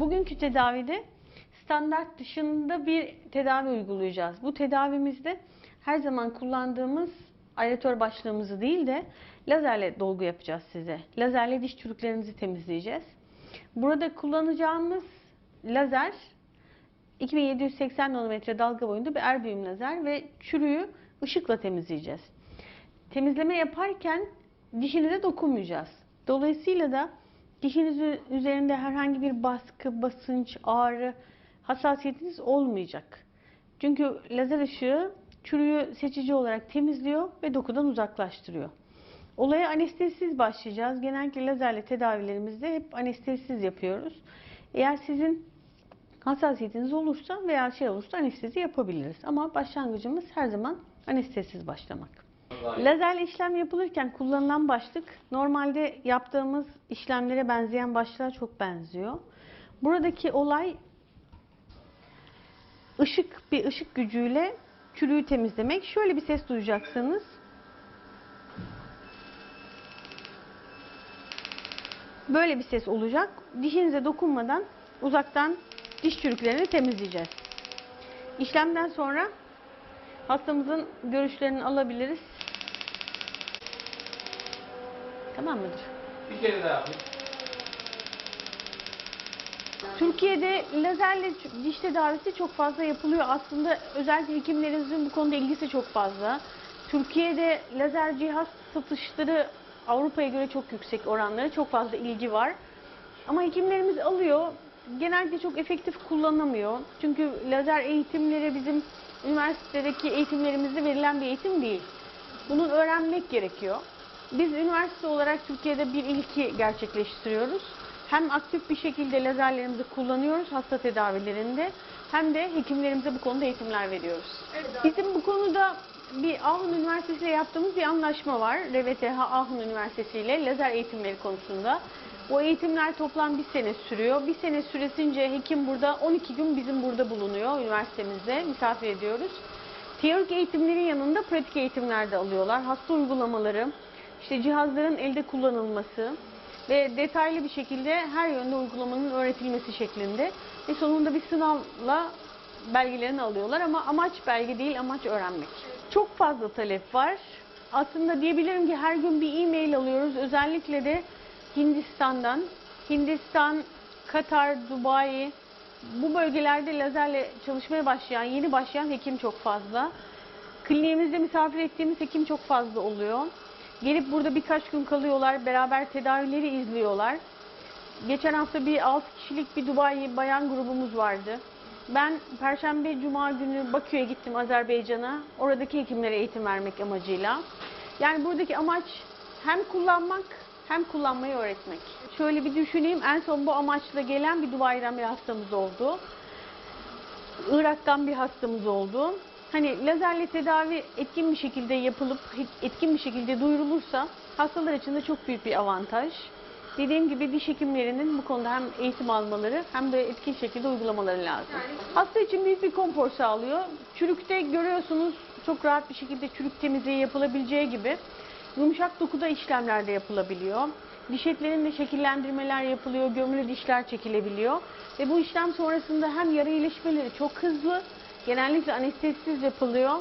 Bugünkü tedavide standart dışında bir tedavi uygulayacağız. Bu tedavimizde her zaman kullandığımız aeratör başlığımızı değil de lazerle dolgu yapacağız size. Lazerle diş çürüklerinizi temizleyeceğiz. Burada kullanacağımız lazer 2780 nanometre dalga boyunda bir erbium lazer ve çürüğü ışıkla temizleyeceğiz. Temizleme yaparken dişinize dokunmayacağız. Dolayısıyla da dişiniz üzerinde herhangi bir baskı, basınç, ağrı, hassasiyetiniz olmayacak. Çünkü lazer ışığı çürüğü seçici olarak temizliyor ve dokudan uzaklaştırıyor. Olaya anestezisiz başlayacağız. Genellikle lazerle tedavilerimizde hep anestezisiz yapıyoruz. Eğer sizin hassasiyetiniz olursa veya şey olursa anestezi yapabiliriz. Ama başlangıcımız her zaman anestezisiz başlamak. Lazerle işlem yapılırken kullanılan başlık normalde yaptığımız işlemlere benzeyen başlığa çok benziyor. Buradaki olay ışık bir ışık gücüyle çürüğü temizlemek. Şöyle bir ses duyacaksınız. Böyle bir ses olacak. Dişinize dokunmadan uzaktan diş çürüklerini temizleyeceğiz. İşlemden sonra hastamızın görüşlerini alabiliriz. Tamam mıdır? Bir kere daha yapayım. Türkiye'de lazerle diş tedavisi çok fazla yapılıyor. Aslında özellikle hekimlerimizin bu konuda ilgisi çok fazla. Türkiye'de lazer cihaz satışları Avrupa'ya göre çok yüksek oranları, çok fazla ilgi var. Ama hekimlerimiz alıyor. Genellikle çok efektif kullanamıyor. Çünkü lazer eğitimleri bizim üniversitedeki eğitimlerimizde verilen bir eğitim değil. Bunun öğrenmek gerekiyor. Biz üniversite olarak Türkiye'de bir ilki gerçekleştiriyoruz. Hem aktif bir şekilde lazerlerimizi kullanıyoruz hasta tedavilerinde hem de hekimlerimize bu konuda eğitimler veriyoruz. Bizim bu konuda bir Ahun Üniversitesi ile yaptığımız bir anlaşma var. RVTH Ahun Üniversitesi ile lazer eğitimleri konusunda. O eğitimler toplam bir sene sürüyor. Bir sene süresince hekim burada 12 gün bizim burada bulunuyor üniversitemizde misafir ediyoruz. Teorik eğitimlerin yanında pratik eğitimler de alıyorlar. Hasta uygulamaları, işte cihazların elde kullanılması ve detaylı bir şekilde her yönde uygulamanın öğretilmesi şeklinde. Ve sonunda bir sınavla belgelerini alıyorlar ama amaç belge değil, amaç öğrenmek. Çok fazla talep var. Aslında diyebilirim ki her gün bir e-mail alıyoruz. Özellikle de Hindistan'dan. Hindistan, Katar, Dubai bu bölgelerde lazerle çalışmaya başlayan, yeni başlayan hekim çok fazla. Kliniğimizde misafir ettiğimiz hekim çok fazla oluyor. Gelip burada birkaç gün kalıyorlar, beraber tedavileri izliyorlar. Geçen hafta bir 6 kişilik bir Dubai bayan grubumuz vardı. Ben Perşembe, Cuma günü Bakü'ye gittim Azerbaycan'a. Oradaki hekimlere eğitim vermek amacıyla. Yani buradaki amaç hem kullanmak hem kullanmayı öğretmek. Şöyle bir düşüneyim. En son bu amaçla gelen bir Dubai'den bir hastamız oldu. Irak'tan bir hastamız oldu. Hani lazerle tedavi etkin bir şekilde yapılıp etkin bir şekilde duyurulursa hastalar için de çok büyük bir avantaj. Dediğim gibi diş hekimlerinin bu konuda hem eğitim almaları hem de etkin şekilde uygulamaları lazım. Hasta için büyük bir konfor sağlıyor. Çürükte görüyorsunuz çok rahat bir şekilde çürük temizliği yapılabileceği gibi yumuşak dokuda işlemler de yapılabiliyor. Diş etlerinde şekillendirmeler yapılıyor, gömülü dişler çekilebiliyor. Ve bu işlem sonrasında hem yara iyileşmeleri çok hızlı, genellikle anestezisiz yapılıyor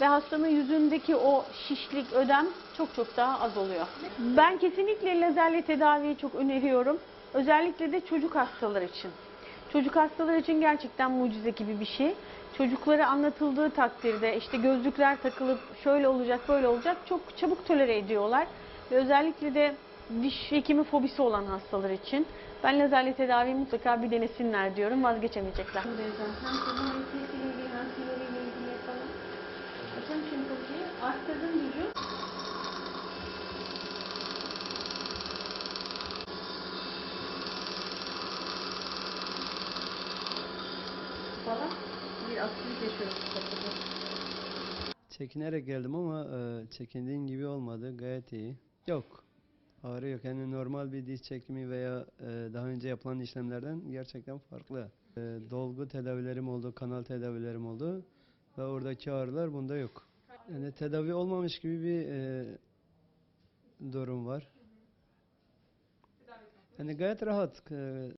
ve hastanın yüzündeki o şişlik, ödem çok çok daha az oluyor. Ben kesinlikle lazerle tedaviyi çok öneriyorum. Özellikle de çocuk hastalar için. Çocuk hastalar için gerçekten mucize gibi bir şey. Çocuklara anlatıldığı takdirde işte gözlükler takılıp şöyle olacak böyle olacak çok çabuk tolere ediyorlar. Ve özellikle de diş hekimi fobisi olan hastalar için ben lazerle tedaviyi mutlaka bir denesinler diyorum vazgeçemeyecekler. Arttırdım gücü. Bir aktivite yaşıyoruz. Çekinerek geldim ama e, çekindiğin gibi olmadı. Gayet iyi. Yok. Ağrı yok. Yani normal bir diş çekimi veya e, daha önce yapılan işlemlerden gerçekten farklı. E, dolgu tedavilerim oldu, kanal tedavilerim oldu ve oradaki ağrılar bunda yok. Yani tedavi olmamış gibi bir e, durum var. Yani gayet rahat. E,